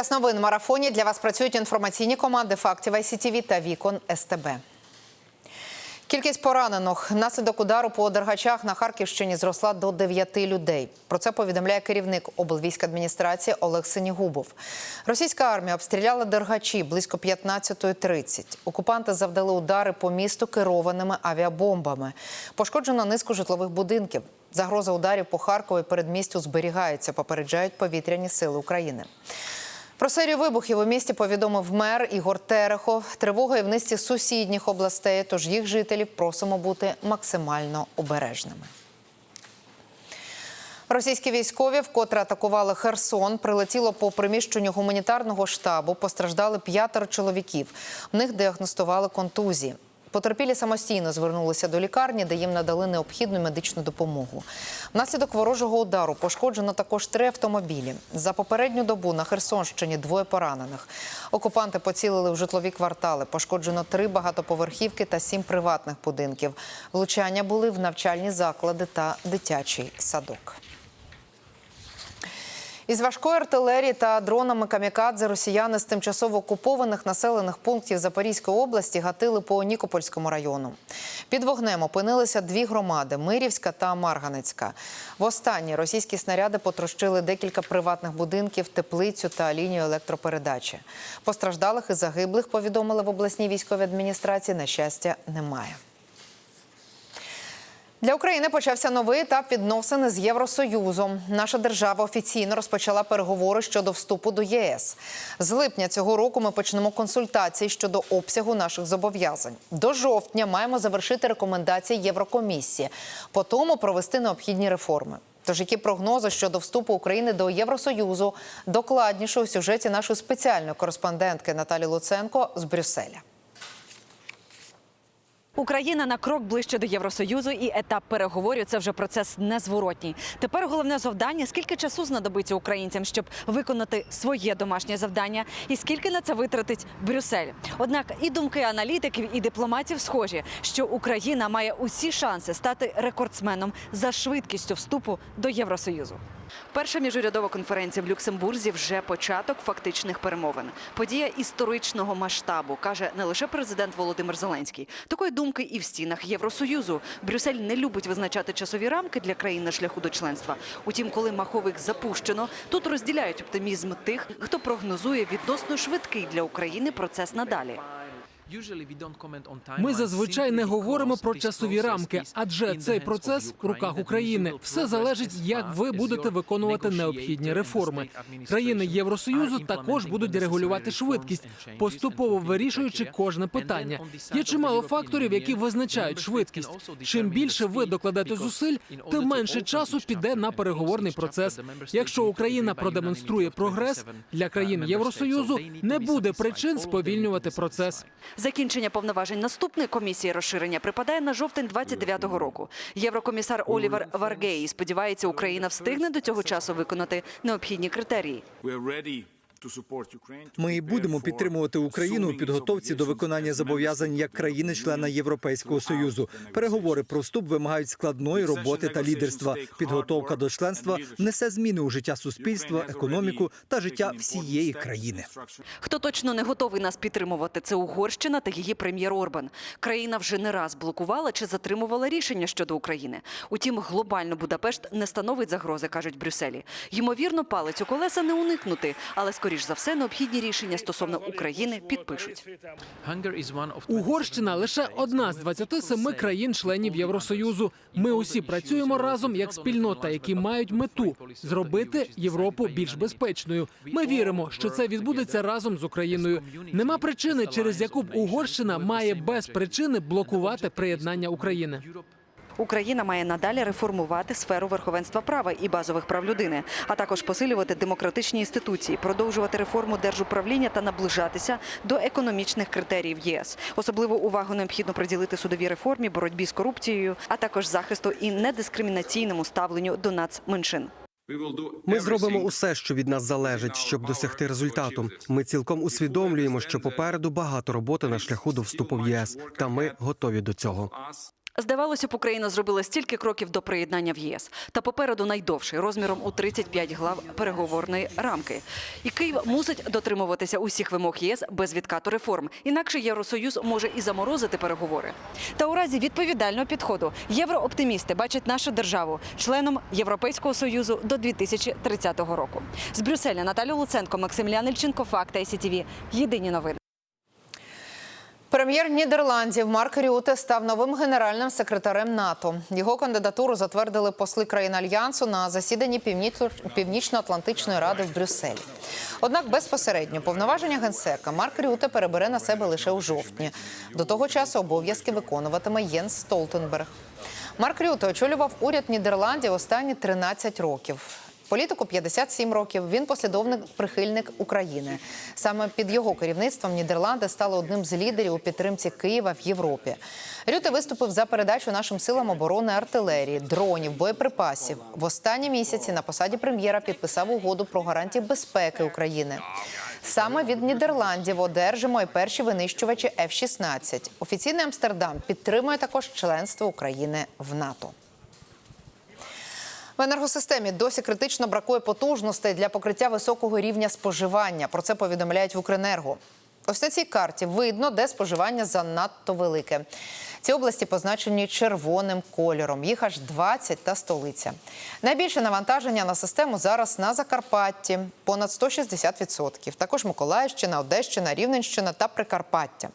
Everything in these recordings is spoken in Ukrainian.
час новин марафоні для вас працюють інформаційні команди фактів ICTV та Вікон СТБ. Кількість поранених внаслідок удару по Дергачах на Харківщині зросла до 9 людей. Про це повідомляє керівник облвійськадміністрації Олег Синігубов. Російська армія обстріляла Дергачі близько 15.30. Окупанти завдали удари по місту керованими авіабомбами. Пошкоджено низку житлових будинків. Загроза ударів по Харкові передмістю зберігається, попереджають повітряні сили України. Про серію вибухів у місті повідомив мер Ігор Терехов. Тривога і в низці сусідніх областей, тож їх жителів просимо бути максимально обережними. Російські військові вкотре атакували Херсон. Прилетіло по приміщенню гуманітарного штабу. Постраждали п'ятеро чоловіків. В них діагностували контузії. Потерпілі самостійно звернулися до лікарні, де їм надали необхідну медичну допомогу. Внаслідок ворожого удару пошкоджено також три автомобілі. За попередню добу на Херсонщині двоє поранених. Окупанти поцілили в житлові квартали. Пошкоджено три багатоповерхівки та сім приватних будинків. Влучання були в навчальні заклади та дитячий садок. Із важкої артилерії та дронами камікадзе росіяни з тимчасово окупованих населених пунктів Запорізької області гатили по Нікопольському району. Під вогнем опинилися дві громади Мирівська та Марганецька. Востаннє російські снаряди потрощили декілька приватних будинків, теплицю та лінію електропередачі. Постраждалих і загиблих повідомили в обласній військовій адміністрації. На щастя, немає. Для України почався новий етап відносин з Євросоюзом. Наша держава офіційно розпочала переговори щодо вступу до ЄС. З липня цього року ми почнемо консультації щодо обсягу наших зобов'язань. До жовтня маємо завершити рекомендації Єврокомісії, по тому провести необхідні реформи. Тож які прогнози щодо вступу України до Євросоюзу докладніше у сюжеті нашої спеціальної кореспондентки Наталі Луценко з Брюсселя. Україна на крок ближче до Євросоюзу, і етап переговорів це вже процес незворотній. Тепер головне завдання: скільки часу знадобиться українцям, щоб виконати своє домашнє завдання, і скільки на це витратить Брюссель. Однак і думки аналітиків, і дипломатів схожі, що Україна має усі шанси стати рекордсменом за швидкістю вступу до Євросоюзу. Перша міжурядова конференція в Люксембурзі вже початок фактичних перемовин. Подія історичного масштабу каже не лише президент Володимир Зеленський. Такої думки і в стінах Євросоюзу. Брюссель не любить визначати часові рамки для країн на шляху до членства. Утім, коли маховик запущено, тут розділяють оптимізм тих, хто прогнозує відносно швидкий для України процес надалі. Ми зазвичай не говоримо про часові рамки, адже цей процес в руках України. Все залежить, як ви будете виконувати необхідні реформи. Країни Євросоюзу також будуть регулювати швидкість, поступово вирішуючи кожне питання. Є чимало факторів, які визначають швидкість. Чим більше ви докладете зусиль, тим менше часу піде на переговорний процес. Якщо Україна продемонструє прогрес для країн Євросоюзу, не буде причин сповільнювати процес. Закінчення повноважень наступної комісії розширення припадає на жовтень 29-го року. Єврокомісар Олівер Варгеї сподівається, Україна встигне до цього часу виконати необхідні критерії. Ми і будемо підтримувати Україну у підготовці до виконання зобов'язань як країни-члена Європейського союзу. Переговори про вступ вимагають складної роботи та лідерства. Підготовка до членства несе зміни у життя суспільства, економіку та життя всієї країни. Хто точно не готовий нас підтримувати, це Угорщина та її прем'єр Орбан. Країна вже не раз блокувала чи затримувала рішення щодо України. Утім, глобально Будапешт не становить загрози, кажуть Брюсселі. Ймовірно, палець у колеса не уникнути, але скоріш за все необхідні рішення стосовно України підпишуть. Угорщина лише одна з 27 країн-членів Євросоюзу. Ми усі працюємо разом як спільнота, які мають мету зробити Європу більш безпечною. Ми віримо, що це відбудеться разом з Україною. Нема причини, через яку б Угорщина має без причини блокувати приєднання України. Україна має надалі реформувати сферу верховенства права і базових прав людини, а також посилювати демократичні інституції, продовжувати реформу держуправління та наближатися до економічних критеріїв ЄС. Особливу увагу необхідно приділити судовій реформі, боротьбі з корупцією, а також захисту і недискримінаційному ставленню до нацменшин. Ми зробимо усе, що від нас залежить, щоб досягти результату. Ми цілком усвідомлюємо, що попереду багато роботи на шляху до вступу в ЄС, та ми готові до цього. Здавалося б, Україна зробила стільки кроків до приєднання в ЄС. Та попереду найдовший розміром у 35 глав переговорної рамки. І Київ мусить дотримуватися усіх вимог ЄС без відкату реформ. Інакше Євросоюз може і заморозити переговори. Та у разі відповідального підходу єврооптимісти бачать нашу державу членом Європейського союзу до 2030 року. З Брюсселя Наталю Луценко, Максимілян Ільченко, Факта СІТВ. Єдині новини. Прем'єр Нідерландів Марк Рюте став новим генеральним секретарем НАТО. Його кандидатуру затвердили посли країн альянсу на засіданні Північ- Північно-Атлантичної ради в Брюсселі. Однак безпосередньо повноваження генсека Марк Рюте перебере на себе лише у жовтні. До того часу обов'язки виконуватиме Єнс Столтенберг. Марк Рюте очолював уряд Нідерландів останні 13 років. Політику 57 років. Він послідовник прихильник України. Саме під його керівництвом Нідерланди стали одним з лідерів у підтримці Києва в Європі. Рюте виступив за передачу нашим силам оборони артилерії, дронів, боєприпасів. В останні місяці на посаді прем'єра підписав угоду про гарантії безпеки України. Саме від Нідерландів одержимо і перші винищувачі F-16. Офіційний Амстердам підтримує також членство України в НАТО. В енергосистемі досі критично бракує потужностей для покриття високого рівня споживання. Про це повідомляють в Укренерго. Ось на цій карті видно, де споживання занадто велике. Ці області позначені червоним кольором. Їх аж 20 та столиця. Найбільше навантаження на систему зараз на Закарпатті понад 160%. Також Миколаївщина, Одещина, Рівненщина та Прикарпаття.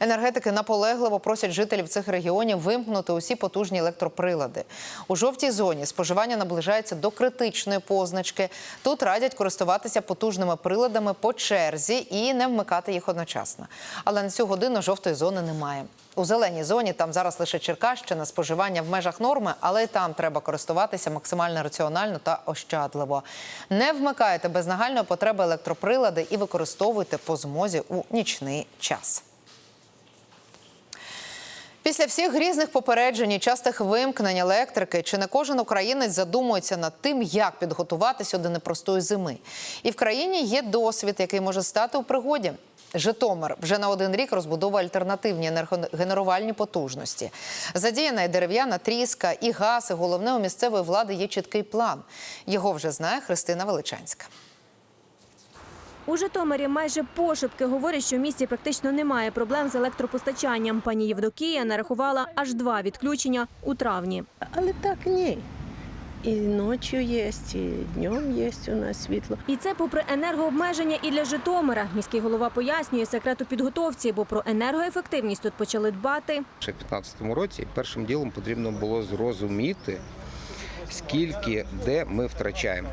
Енергетики наполегливо просять жителів цих регіонів вимкнути усі потужні електроприлади. У жовтій зоні споживання наближається до критичної позначки. Тут радять користуватися потужними приладами по черзі і не вмикати їх одночасно. Але на цю годину жовтої зони немає. У зеленій зоні там зараз лише Черкащина, споживання в межах норми, але й там треба користуватися максимально раціонально та ощадливо. Не вмикайте без нагальної потреби електроприлади і використовуйте по змозі у нічний час. Після всіх грізних попереджень і частих вимкнень електрики, чи не кожен українець задумується над тим, як підготуватися до непростої зими. І в країні є досвід, який може стати у пригоді. Житомир вже на один рік розбудовує альтернативні енергогенерувальні потужності. Задіяна і дерев'яна тріска, і газ, і головне у місцевої влади є чіткий план. Його вже знає Христина Величанська. У Житомирі майже пошепки говорять, що в місті практично немає проблем з електропостачанням. Пані Євдокія нарахувала аж два відключення у травні. Але так ні. І ночі є, і днем є у нас світло. І це попри енергообмеження і для Житомира. Міський голова пояснює секрет у підготовці, бо про енергоефективність тут почали дбати. Ще в 2015 році першим ділом потрібно було зрозуміти, скільки де ми втрачаємо.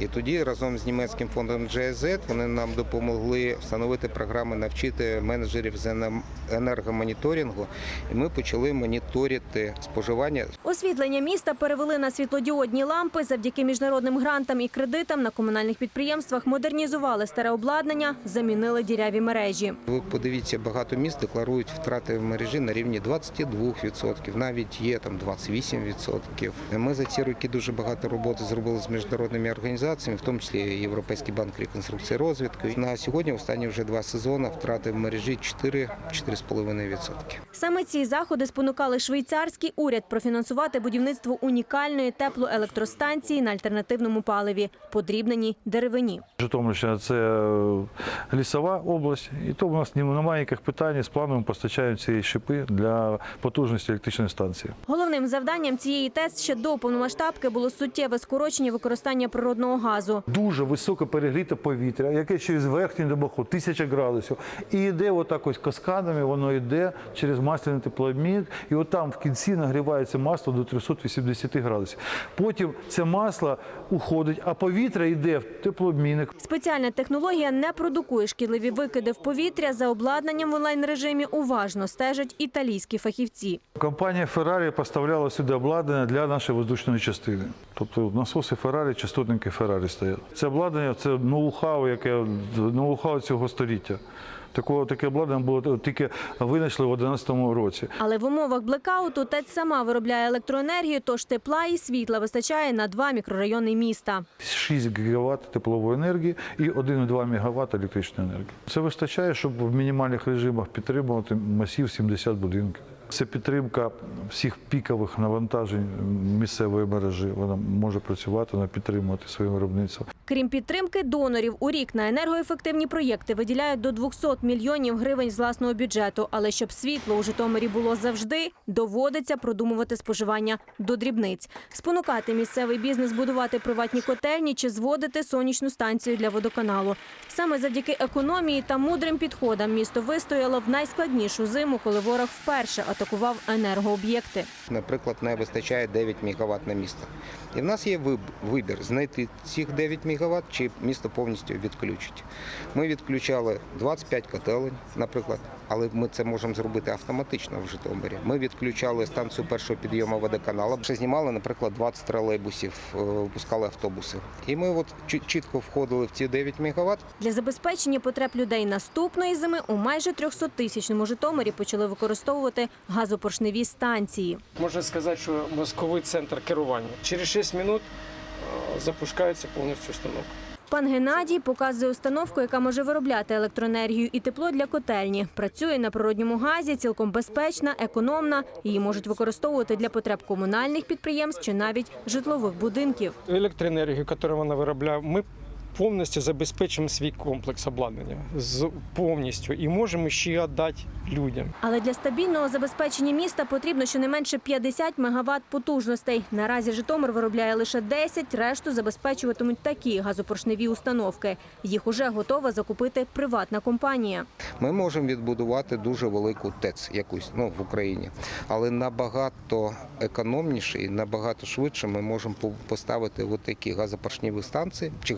І тоді разом з німецьким фондом GIZ вони нам допомогли встановити програми, навчити менеджерів з енер- енергомоніторингу. І ми почали моніторити споживання Освітлення міста перевели на світлодіодні лампи. Завдяки міжнародним грантам і кредитам на комунальних підприємствах модернізували старе обладнання, замінили діряві мережі. Ви подивіться, багато міст декларують втрати в мережі на рівні 22%, навіть є там 28%. Ми за ці роки дуже багато роботи зробили з міжнародними організаціями, в тому числі Європейський банк реконструкції розвитку. На сьогодні, останні вже два сезони, втрати в мережі 4-4,5%. Саме ці заходи спонукали швейцарський уряд профінансувати будівництво унікальної теплоелектростанції на альтернативному паливі, подрібненій деревині. Житомирщина це е, лісова область, і то в нас немає ніяких питань з планом постачають ці шипи для потужності електричної станції. Головним завданням цієї ТЕС ще до повномасштабки було суттєве скорочення використання природного газу. Дуже високе перегріте повітря, яке через верхній димоход, тисяча градусів. І йде отак ось каскадами, воно йде через масляний теплообмінник, і отам в кінці нагрівається масло до 380 градусів. Потім це масло уходить, а повітря йде в теплообмінник. Спеціальна технологія не продукує шкідливі викиди в повітря. За обладнанням в онлайн-режимі уважно стежать італійські фахівці. Компанія Ferrari поставляла сюди обладнання для нашої воздушної частини. Тобто насоси Ferrari, частотники Ferrari стоять. Це обладнання це ноу-хау, яке ноу-хау цього століття. Такого таке обладнання було тільки винайшли в 2011 році. Але в умовах блекауту ТЕЦ сама виробляє електроенергію, тож тепла і світла вистачає на два мікрорайони міста. 6 ГВт теплової енергії і 1,2 МВт електричної енергії. Це вистачає, щоб в мінімальних режимах підтримувати масів 70 будинків. Це підтримка всіх пікових навантажень місцевої мережі. Вона може працювати, вона підтримувати своє виробництво. Крім підтримки донорів, у рік на енергоефективні проєкти виділяють до 200 мільйонів гривень з власного бюджету. Але щоб світло у Житомирі було завжди, доводиться продумувати споживання до дрібниць, спонукати місцевий бізнес будувати приватні котельні чи зводити сонячну станцію для водоканалу. Саме завдяки економії та мудрим підходам місто вистояло в найскладнішу зиму, коли ворог вперше атакував енергооб'єкти. Наприклад, не вистачає 9 МВт на місто. І в нас є вибір знайти цих 9 МВт чи місто повністю відключить. Ми відключали 25 котелень, наприклад, але ми це можемо зробити автоматично в Житомирі. Ми відключали станцію першого підйому водоканалу. Ще знімали, наприклад, 20 тролейбусів, е, випускали автобуси. І ми от чі- чітко входили в ці 9 МВт. Для забезпечення потреб людей наступної зими у майже 300-тисячному Житомирі почали використовувати газопоршневі станції. Можна сказати, що мозковий центр керування. Через 6 минут е, запускається повністю установка. Пан Геннадій показує установку, яка може виробляти електроенергію і тепло для котельні. Працює на природньому газі, цілком безпечна, економна. Її можуть використовувати для потреб комунальних підприємств чи навіть житлових будинків. Електроенергію, яку вона виробляє, ми повністю забезпечимо свій комплекс обладнання з повністю і можемо ще віддати людям. Але для стабільного забезпечення міста потрібно щонайменше 50 мегаватт потужностей. Наразі Житомир виробляє лише 10, решту забезпечуватимуть такі газопоршневі установки. Їх уже готова закупити приватна компанія. Ми можемо відбудувати дуже велику ТЕЦ якусь ну, в Україні, але набагато економніше і набагато швидше ми можемо поставити от такі газопоршневі станції чи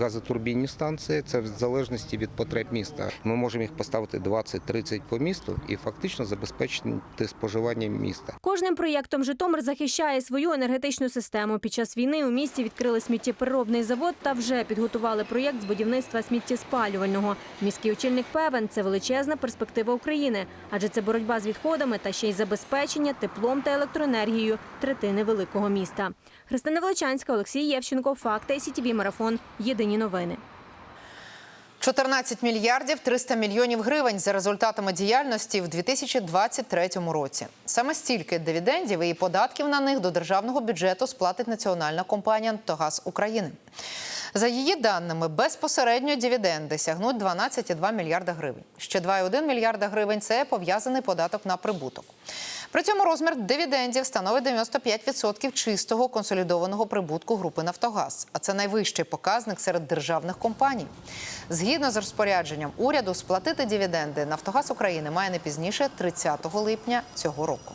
газотурбінні станції. Це в залежності від потреб міста. Ми можемо їх поставити 20-30 по місту і фактично забезпечити споживання міста. Кожним проєктом Житомир захищає свою енергетичну систему. Під час війни у місті відкрили сміттєпереробний завод та вже підготували проєкт з будівництва сміттєспалювального. Міський очільник певен, це величезна перспектива України, адже це боротьба з відходами та ще й забезпечення теплом та електроенергією третини великого міста. Христина Величанська, Олексій Євченко, Факти, СІТІВІ Марафон. Єдині новини. 14 мільярдів 300 мільйонів гривень за результатами діяльності в 2023 році. Саме стільки дивідендів і податків на них до державного бюджету сплатить національна компанія «Нафтогаз України». За її даними, безпосередньо дивіденди сягнуть 12,2 мільярда гривень. Ще 2,1 мільярда гривень – це пов'язаний податок на прибуток. При цьому розмір дивідендів становить 95% чистого консолідованого прибутку групи «Нафтогаз», а це найвищий показник серед державних компаній. Згідно з розпорядженням уряду, сплатити дивіденди «Нафтогаз України» має не пізніше 30 липня цього року.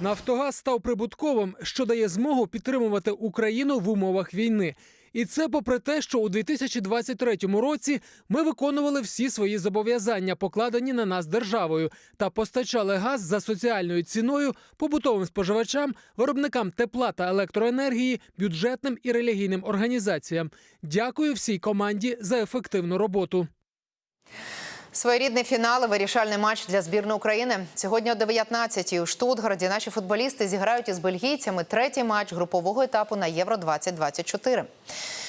Нафтогаз став прибутковим, що дає змогу підтримувати Україну в умовах війни. І це попри те, що у 2023 році ми виконували всі свої зобов'язання, покладені на нас державою, та постачали газ за соціальною ціною побутовим споживачам, виробникам тепла та електроенергії, бюджетним і релігійним організаціям. Дякую всій команді за ефективну роботу. Своєрідний фінал і вирішальний матч для збірної України. Сьогодні о 19-й у Штутгарді наші футболісти зіграють із бельгійцями третій матч групового етапу на Євро 2024.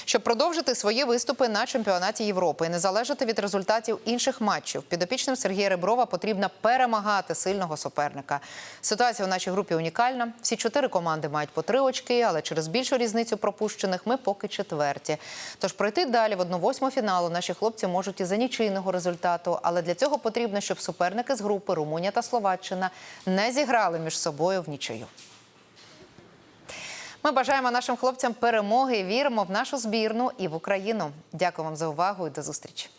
Щоб продовжити свої виступи на чемпіонаті Європи і не залежати від результатів інших матчів, підопічним Сергія Реброва потрібно перемагати сильного суперника. Ситуація у нашій групі унікальна. Всі чотири команди мають по три очки, але через більшу різницю пропущених ми поки четверті. Тож пройти далі в одну восьму фіналу наші хлопці можуть і за нічийного результату. Але для цього потрібно, щоб суперники з групи Румунія та Словаччина не зіграли між собою в нічию. Ми бажаємо нашим хлопцям перемоги і віримо в нашу збірну і в Україну. Дякую вам за увагу і до зустрічі.